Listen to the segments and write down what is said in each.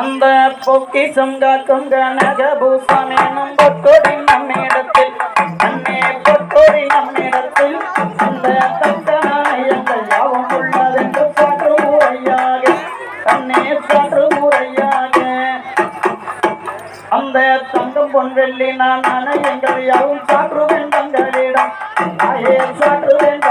அந்த பொக்கிசம் காக்கும் கனகபூசமே நம் பொற்கொடி நம்மிடத்தில். அன்னே பொற்கொடி நம்மிடத்தில். அந்த தந்தனாயங்கள் யாவும் உள்ளதென்று சாற்று முறையாக அன்னே சாற்று முறையாக அந்த தங்கம் பொன்வெள்ளி நான் எங்கள் யாவும் சாற்று வேண்டங்களிடம் சாற்று வேண்டும்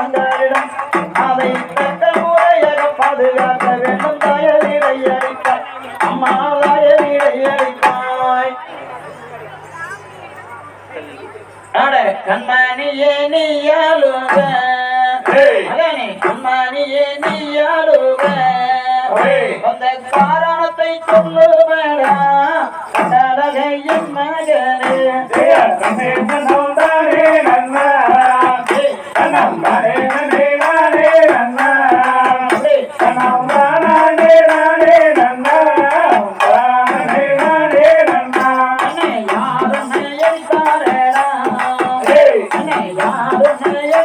அட கண்மணியே நீ ஆளுக ஏய். அதானே கண்மணியே நீ ஆளுக ஏய். அந்த காரணத்தை சொல்லு வேண்டாம் கண்டழகையின் மகனே.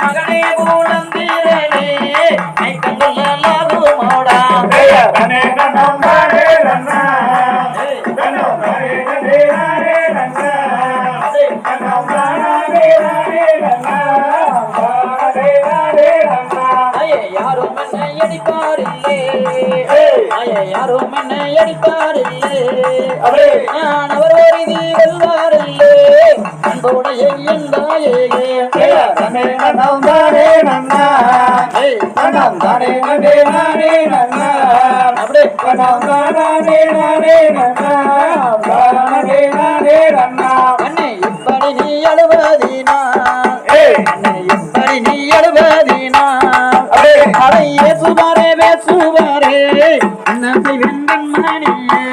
மகனே மூலம் தீரனே கண்டுள்ள யாரும் என்னை அடிப்பாரில்லே. ஐயே யாரும் என்னை அடிப்பாரில்லே. நான் அவர். ஒரு நீ வெல்வாரில்லே அன்புடைய என் தாயே ஏய், அப்படியே. அண்ணே இப்படி நீ அழுவதினா. அண்ணே இப்படி நீ அழுவதினா. பேசுவாரே. அண்ணத்தை வெண்மணியே